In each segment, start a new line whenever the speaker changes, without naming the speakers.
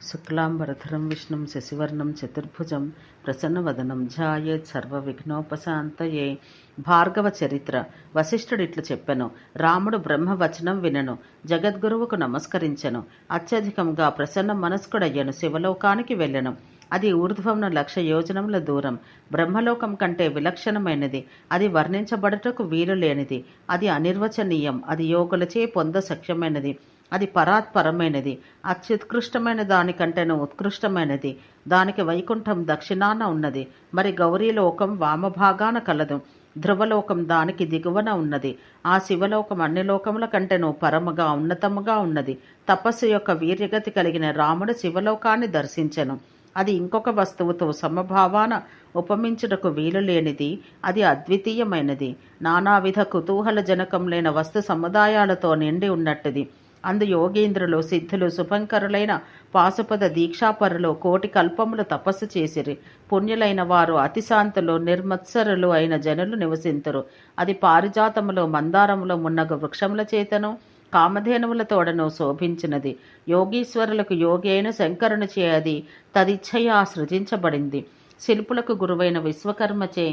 శుక్లాంబరధరం విష్ణుం శశివర్ణం చతుర్భుజం ప్రసన్నవదనం ఝాయేత్ సర్వవిఘ్నోపశాంతయే. భార్గవ చరిత్ర. వశిష్ఠుడిట్లు చెప్పెను. రాముడు బ్రహ్మవచనం వినను. జగద్గురువుకు నమస్కరించెను. అత్యధికంగా ప్రసన్న మనస్కుడయ్యను. శివలోకానికి వెళ్ళెను. అది ఊర్ధ్వమున లక్ష యోజనముల దూరం. బ్రహ్మలోకం కంటే విలక్షణమైనది. అది వర్ణించబడుటకు వీలు లేనిది అది అనిర్వచనీయం. అది యోగులచే పొంద సఖ్యమైనది అది పరాత్పరమైనది. అత్యుత్కృష్టమైన దానికంటేనూ ఉత్కృష్టమైనది. దానికి వైకుంఠం దక్షిణాన ఉన్నది. మరి గౌరీలోకం వామభాగాన కలదు. ధ్రువలోకం దానికి దిగువన ఉన్నది. ఆ శివలోకం అన్ని లోకముల కంటేనూ పరముగా ఉన్నతముగా ఉన్నది. తపస్సు యొక్క వీర్యగతి కలిగిన రాముడు శివలోకాన్ని దర్శించెను. అది ఇంకొక వస్తువుతో సమభావాన ఉపమించుటకు వీలు లేనిది అది అద్వితీయమైనది. నానావిధ కుతూహల జనకం లేని వస్తు సముదాయాలతో నిండి ఉన్నట్టుది. అందు యోగేంద్రులు సిద్ధులు శుభంకరులైన పాశుపద దీక్షాపరులు కోటి కల్పములు తపస్సు చేసిరి. పుణ్యులైన వారు అతిశాంతులు నిర్మత్సరులు అయిన జనులు నివసింతురు. అది పారిజాతములో మందారములో మున్నగు వృక్షముల చేతను కామధేనువుల తోడను శోభించినది. యోగీశ్వరులకు యోగి అయిన శంకరుని చే అది తదిచ్ఛయా సృజించబడింది. శిల్పులకు గురువైన విశ్వకర్మచే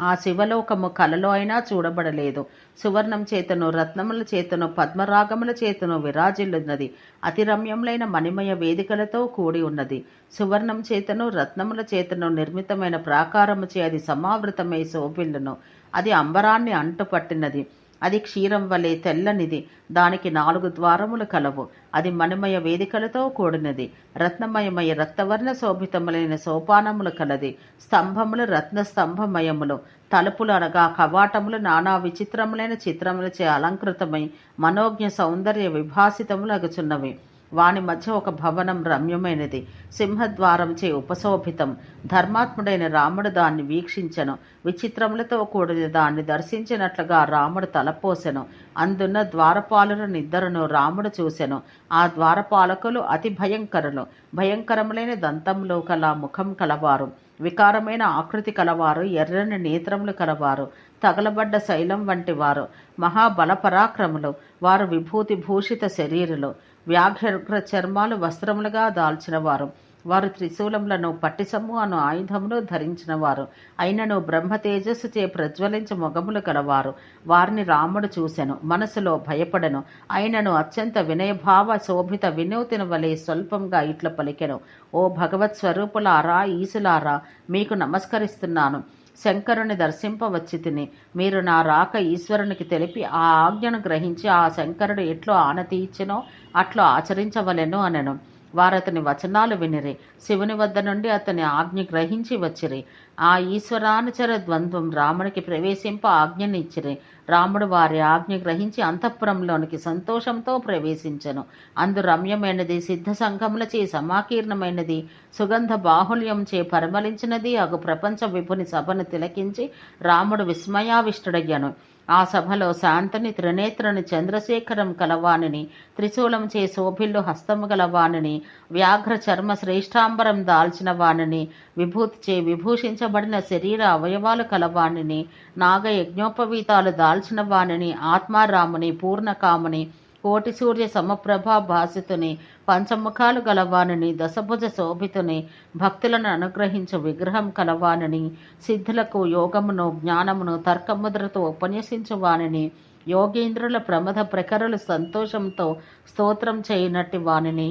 ఆ శివలోకము కలలో అయినా చూడబడలేదు. సువర్ణం చేతను రత్నముల చేతను పద్మరాగముల చేతను విరాజిల్లున్నది. అతి రమ్యములైన మణిమయ వేదికలతో కూడి ఉన్నది. సువర్ణం చేతను రత్నముల చేతను నిర్మితమైన ప్రాకారము చే అది సమావృతమై శోభిల్లును. అది అంబరాన్ని అంటుపట్టినది. అది క్షీరం వలె తెల్లనిది. దానికి నాలుగు ద్వారములు కలవు. అది మణిమయ వేదికలతో కూడినది. రత్నమయమయ రక్తవర్ణ శోభితములైన సోపానములు కలది. స్తంభములు రత్న స్తంభమయములు. తలుపులు అనగా కవాటములు నానా విచిత్రములైన చిత్రములచే అలంకృతమై మనోజ్ఞ సౌందర్య విభాసితములు అగుచున్నవి వాని మధ్య ఒక భవనం రమ్యమైనది. సింహద్వారంచే ఉపశోభితం. ధర్మాత్ముడైన రాముడు దాన్ని వీక్షించెను. విచిత్రములతో కూడిన దాన్ని దర్శించినట్లుగా రాముడు తలపోసెను. అందున్న ద్వారపాలురు నిద్రను రాముడు చూసెను. ఆ ద్వారపాలకులు అతి భయంకరులు. భయంకరములైన దంతంలో కల ముఖం కలవారు. వికారమైన ఆకృతి కలవారు. ఎర్రని నేత్రములు కలవారు. తగలబడ్డ శైలం వంటి వారు మహాబలపరాక్రములు. వారు విభూతి భూషిత శరీరులు. వ్యాఘ్ర చర్మాలు వస్త్రములుగా దాల్చినవారు. వారు త్రిశూలములను పట్టిసము అను ఆయుధమును ధరించినవారు. అయినను బ్రహ్మ తేజస్సు చే ప్రజ్వలించ మొగములు కలవారు వారిని రాముడు చూసెను మనసులో భయపడను. అయినను అత్యంత వినయభావ శోభిత వినూతిన వలె స్వల్పంగా ఇట్ల పలికెను. ఓ భగవత్ స్వరూపులారా ఈసులారా మీకు నమస్కరిస్తున్నాను. శంకరుని దర్శింపవచ్చి తిని మీరు నా రాక ఈశ్వరునికి తెలిపి ఆ ఆజ్ఞను గ్రహించి ఆ శంకరుడు ఎట్లో ఆనతి ఇచ్చినో అట్లు ఆచరించవలెను అనెను. వారతని వచనాలు వినిరి. శివుని వద్ద నుండి అతని ఆజ్ఞ గ్రహించి వచ్చిరి. ఆ ఈశ్వరానుచర ద్వంద్వం రామునికి ప్రవేశింప ఆజ్ఞనిచ్చిరి. రాముడు వారి ఆజ్ఞ గ్రహించి అంతఃపురంలోనికి సంతోషంతో ప్రవేశించెను. అందు రమ్యమైనది సిద్ధ సంఘములచే సమాకీర్ణమైనది సుగంధ బాహుల్యం చే పరిమళించినది అగు ప్రపంచ విభుని సభను తిలకించి రాముడు విస్మయావిష్టుడయ్యను. ఆ సభలో శాంతని త్రినేత్రని చంద్రశేఖరం కలవాణిని త్రిశూలం చే శోభిల్లు హస్తము గలవాణిని వ్యాఘ్ర చర్మ శ్రేష్టాంబరం దాల్చిన వాణిని విభూతి చే విభూషించబడిన శరీర అవయవాలు కలవాణిని నాగ యజ్ఞోపవీతాలు దాల్చిన వాణిని ఆత్మారాముని పూర్ణకాముని కోటి సూర్య సమప్రభా భాసితుని పంచముఖాలు గలవానిని దశభుజ శోభితుని భక్తులను అనుగ్రహించు విగ్రహం కలవానిని సిద్ధులకు యోగమును జ్ఞానమును తర్కముద్రతో ఉపన్యసించు వానిని యోగేంద్రుల ప్రమద ప్రఖరులు సంతోషంతో స్తోత్రం చేయనట్టి వానిని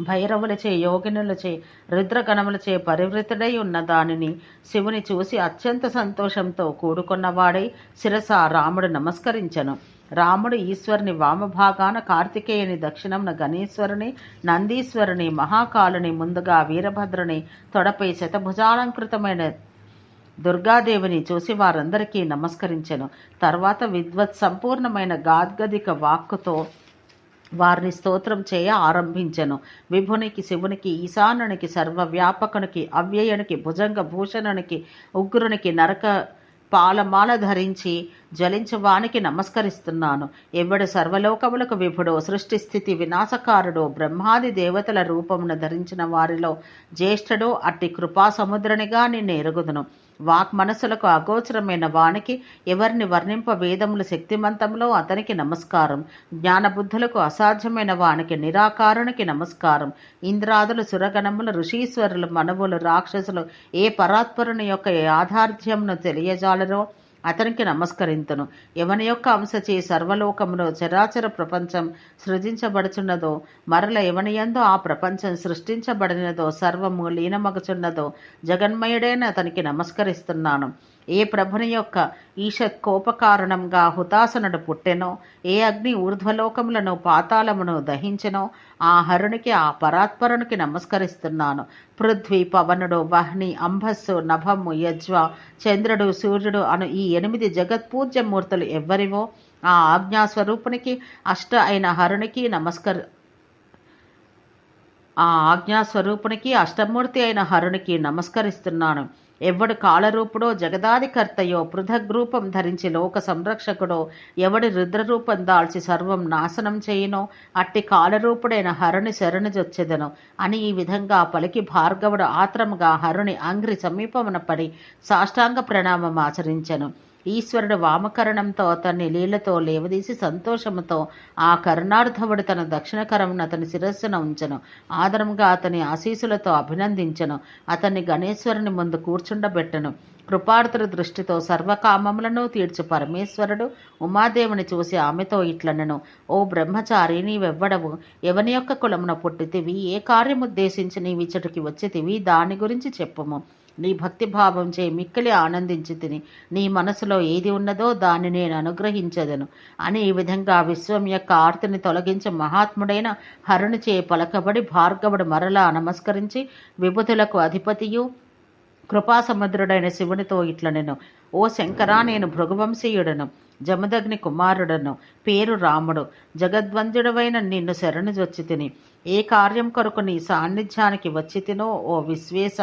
భైరవులచే యోగినులచే రుద్రగణములచే పరివృతుడై ఉన్న దానిని శివుని చూసి అత్యంత సంతోషంతో కూడుకున్నవాడై శిరస రాముడు నమస్కరించను. రాముడు ఈశ్వరుని వామభాగాన కార్తికేయుని దక్షిణంన గణేశ్వరుని నందీశ్వరుని మహాకాలుని ముందుగా వీరభద్రుని తొడపై శతభుజాలంకృతమైన దుర్గాదేవిని చూసి వారందరికీ నమస్కరించెను. తర్వాత విద్వత్ సంపూర్ణమైన గాద్గదిక వాక్కుతో వారిని స్తోత్రం చేయ ఆరంభించెను. విభునికి శివునికి ఈశానునికి సర్వవ్యాపకునికి అవ్యయునికి భుజంగ భూషణునికి ఉగ్రునికి నరక పాలమాల ధరించి జలించవానికి నమస్కరిస్తున్నాను. ఎవడు సర్వలోకములకు విభుడో సృష్టి స్థితి వినాశకారుడో బ్రహ్మాది దేవతల రూపమును ధరించిన వారిలో జ్యేష్ఠడో అట్టి కృపా సముద్రనిగా నిన్ను ఎరుగుదును. వాక్ మనసులకు అగోచరమైన వానికి ఎవరిని వర్ణింప వేదములు శక్తిమంతంలో అతనికి నమస్కారం. జ్ఞానబుద్ధులకు అసాధ్యమైన వానికి నిరాకారునికి నమస్కారం. ఇంద్రాదులు సురగణములు ఋషీశ్వరులు మనవులు రాక్షసులు ఏ పరాత్పరుని యొక్క యాథార్థ్యంను తెలియజాలరో అతనికి నమస్కరింతును. ఎవని యొక్క అంశచే సర్వలోకములో చరాచర ప్రపంచం సృజించబడుచున్నదో మరల ఎవనియందో ఆ ప్రపంచం సృష్టించబడినదో సర్వము లీనమగుచున్నదో జగన్మయుడైన అతనికి నమస్కరిస్తున్నాను. ఏ ప్రభుని యొక్క ఈషత్ కోపకారణంగా హుతాసనుడు పుట్టెనో ఏ అగ్ని ఊర్ధ్వలోకములను పాతాళమును దహించెనో ఆ హరునికి ఆ పరాత్పరునికి నమస్కరిస్తున్నాను. పృథ్వీ పవనుడు వహ్ని అంబస్సు నభము యజ్వ చంద్రుడు సూర్యుడు అను ఈ ఎనిమిది జగత్పూజ్యమూర్తులు ఎవ్వరివో ఆ ఆజ్ఞాస్వరూపునికి అష్ట అయిన హరునికి నమస్కరి ఆ ఆజ్ఞాస్వరూపునికి అష్టమూర్తి అయిన హరునికి నమస్కరిస్తున్నాను. ఎవడు కాలరూపుడో జగదాధికర్తయో పృథగ్రూపం ధరించి లోక సంరక్షకుడో ఎవడి రుద్రరూపం దాల్చి సర్వం నాశనం చేయునో అట్టి కాలరూపుడైన హరుని శరణుజొచ్చెదను అని ఈ విధంగా పలికి భార్గవుడు ఆత్రముగా హరుని అంగ్రి సమీపమున పడి సాష్టాంగ ప్రణామం ఆచరించెను. ఈశ్వరుడు వామకరణంతో అతన్ని నీళ్ళతో లేవదీసి సంతోషముతో ఆ కరుణార్థవుడు తన దక్షిణకరమును అతని శిరస్సున ఉంచను. ఆదరంగా అతని ఆశీసులతో అభినందించను. అతన్ని గణేశ్వరుని ముందు కూర్చుండబెట్టను. కృపార్థుల దృష్టితో సర్వకామములను తీర్చు పరమేశ్వరుడు ఉమాదేవుని చూసి ఆమెతో ఇట్లనను. ఓ బ్రహ్మచారి నీవెవ్వడవు? ఎవని యొక్క కులమున పుట్టితివి? ఏ కార్యముద్దేశించి నీవిచ్చటికి వచ్చితివి? దాని గురించి చెప్పుము. నీ భక్తిభావం చే మిక్కిలి ఆనందించి తిని నీ మనసులో ఏది ఉన్నదో దాన్ని నేను అనుగ్రహించదను. అని ఈ విధంగా విశ్వం యొక్క ఆర్తిని తొలగించి మహాత్ముడైన హరుని చే పలకబడి భార్గవుడు మరలా నమస్కరించి విభుతులకు అధిపతియు కృపాసముద్రుడైన శివునితో ఇట్లనెను ఓ శంకరా నేను భృగువంశీయుడను జమదగ్ని కుమారుడను పేరు రాముడు జగద్వంజుడవైన నిన్ను శరణు జొచ్చి తిని ఏ కార్యం కొరకు నీ సాన్నిధ్యానికి వచ్చి తినో ఓ విశ్వేశ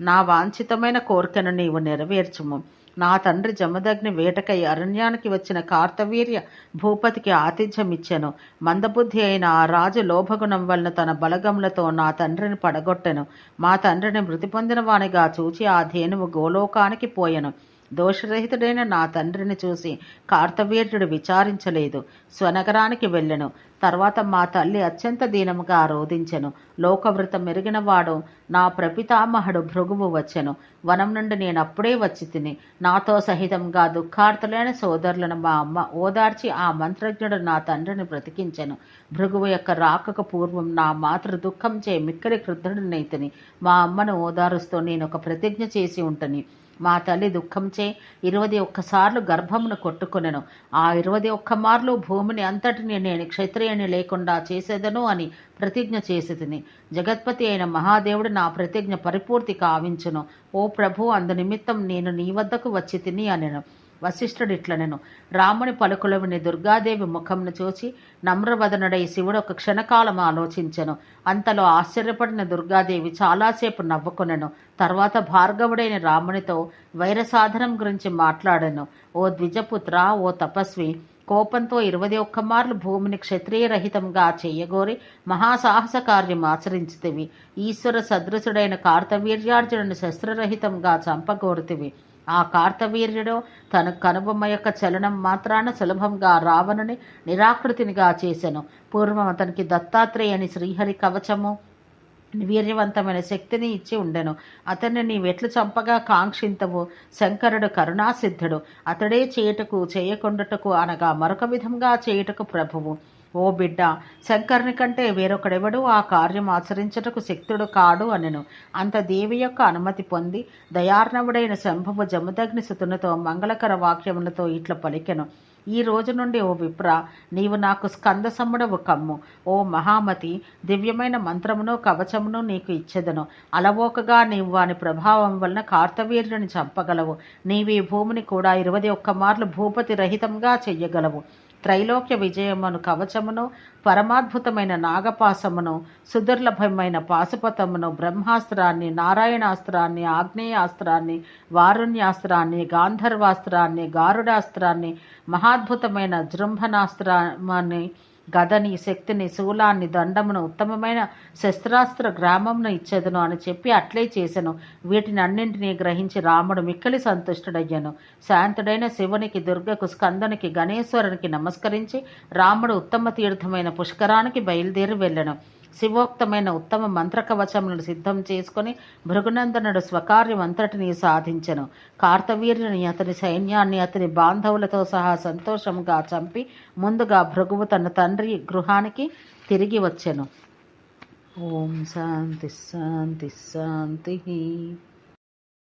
నా వాంఛితమైన కోరికను నీవు నెరవేర్చుము. నా తండ్రి జమదగ్ని వేటకై అరణ్యానికి వచ్చిన కార్తవీర్య భూపతికి ఆతిథ్యమిచ్చెను. మందబుద్ధి అయిన ఆ రాజు లోభగుణం వలన తన బలగములతో నా తండ్రిని పడగొట్టెను. మా తండ్రిని మృతి పొందిన వానిగా చూచి ఆ ధేనువు గోలోకానికి పోయెను. దోషరహితుడైన నా తండ్రిని చూసి కార్తవీర్యుడు విచారించలేదు. స్వనగరానికి వెళ్ళెను. తర్వాత మా తల్లి అత్యంత దీనముగా రోధించెను. లోకవృతం మెరిగినవాడు నా ప్రపితామహుడు భృగువు వచ్చెను. వనం నుండి నేను అప్పుడే వచ్చి తిని నాతో సహితంగా దుఃఖార్తులైన సోదరులను మా అమ్మ ఓదార్చి ఆ మంత్రజ్ఞుడు నా తండ్రిని బ్రతికించెను. భృగువు యొక్క రాకకు పూర్వం నా మాతృ దుఃఖం చే మిక్కడి మా అమ్మను ఓదారుస్తూ నేను ఒక ప్రతిజ్ఞ చేసి ఉంటని. మా తల్లి దుఃఖంచే ఇరవది ఒక్కసార్లు గర్భమును కొట్టుకొనెను. ఆ ఇరవది ఒక్క మార్లు భూమిని అంతటిని నేను క్షత్రియుని లేకుండా చేసేదను అని ప్రతిజ్ఞ చేసి జగత్పతి అయిన మహాదేవుడు నా ప్రతిజ్ఞ పరిపూర్తి కావించును. ఓ ప్రభు అందు నిమిత్తం నేను నీ వద్దకు వచ్చి తిని అనెను. వశిష్ఠుడు ఇట్లనెను. రాముని పలుకులవిని దుర్గాదేవి ముఖంను చూచి నమ్రవదనుడై శివుడు ఒక క్షణకాలం ఆలోచించెను. అంతలో ఆశ్చర్యపడిన దుర్గాదేవి చాలాసేపు నవ్వుకొనెను. తర్వాత భార్గవుడైన రామునితో వైరసాధనం గురించి మాట్లాడెను. ఓ ద్విజపుత్ర ఓ తపస్వి కోపంతో ఇరవై ఒక్క మార్లు భూమిని క్షత్రియరహితంగా చెయ్యగోరి మహాసాహస కార్యం ఆచరించితివి. ఈశ్వర సదృశుడైన కార్తవీర్యార్జునుని శస్త్రరహితంగా చంపగోరుతివి. ఆ కార్తవీర్యుడు తన కనుబొమ్మ యొక్క చలనం మాత్రాన సులభంగా రావణుని నిరాకృతినిగా చేసెను. పూర్వం అతనికి దత్తాత్రేయని శ్రీహరి కవచము వీర్యవంతమైన శక్తిని ఇచ్చి ఉండెను. అతన్ని నీవెట్లు చంపగా కాంక్షింతవు శంకరుడు కరుణాసిద్ధుడు. అతడే చేయుటకు చేయకుండుటకు అనగా మరొక విధంగా చేయుటకు ప్రభువు. ఓ బిడ్డ శంకరుని కంటే వేరొకడెవడు ఆ కార్యం ఆచరించుటకు శక్తుడు కాడు అనెను. అంత దేవి యొక్క అనుమతి పొంది దయార్ణవుడైన శంభువు జముదగ్ని సుతునితో మంగళకర వాక్యములతో ఇట్ల పలికెను. ఈ రోజు నుండి ఓ విప్ర నీవు నాకు స్కంద సమ్ముడవు కమ్ము. ఓ మహామతి దివ్యమైన మంత్రమును కవచమును నీకు ఇచ్చేదను. అలవోకగా నీవు వాని ప్రభావం వలన కార్తవీర్యుని చంపగలవు. నీవి భూమిని కూడా ఇరవై ఒక్క మార్లు భూపతి రహితంగా చెయ్యగలవు. త్రైలోక్య విజయమును కవచమును పరమాద్భుతమైన నాగపాసమును సుదుర్లభమైన పాశుపతమును బ్రహ్మాస్త్రాన్ని నారాయణాస్త్రాన్ని ఆగ్నేయాస్త్రాన్ని వారుణ్యాస్త్రాన్ని గాంధర్వాస్త్రాన్ని గారుడాస్త్రాన్ని మహాద్భుతమైన జృంభనాస్త్రాన్ని గదని శక్తిని శూలాన్ని దండమును ఉత్తమమైన శస్త్రాస్త్ర గ్రామంను ఇచ్చేదను అని చెప్పి అట్లే చేశాను వీటిని అన్నింటినీ గ్రహించి రాముడు మిక్కిలి సంతుష్టుడయ్యాను. శాంతుడైన శివునికి దుర్గకు స్కందనికి గణేశ్వరునికి నమస్కరించి రాముడు ఉత్తమ తీర్థమైన పుష్కరానికి బయలుదేరి వెళ్ళాను. శివోక్తమైన ఉత్తమ మంత్రకవచములను సిద్ధం చేసుకుని భృగునందనుడు స్వకార్యం అంతటిని సాధించెను. కార్తవీర్యుని అతని సైన్యాన్ని అతని బాంధవులతో సహా సంతోషంగా చంపి ముందుగా భృగువు తన తండ్రి గృహానికి తిరిగి వచ్చెను. ఓం శాంతి శాంతి శాంతి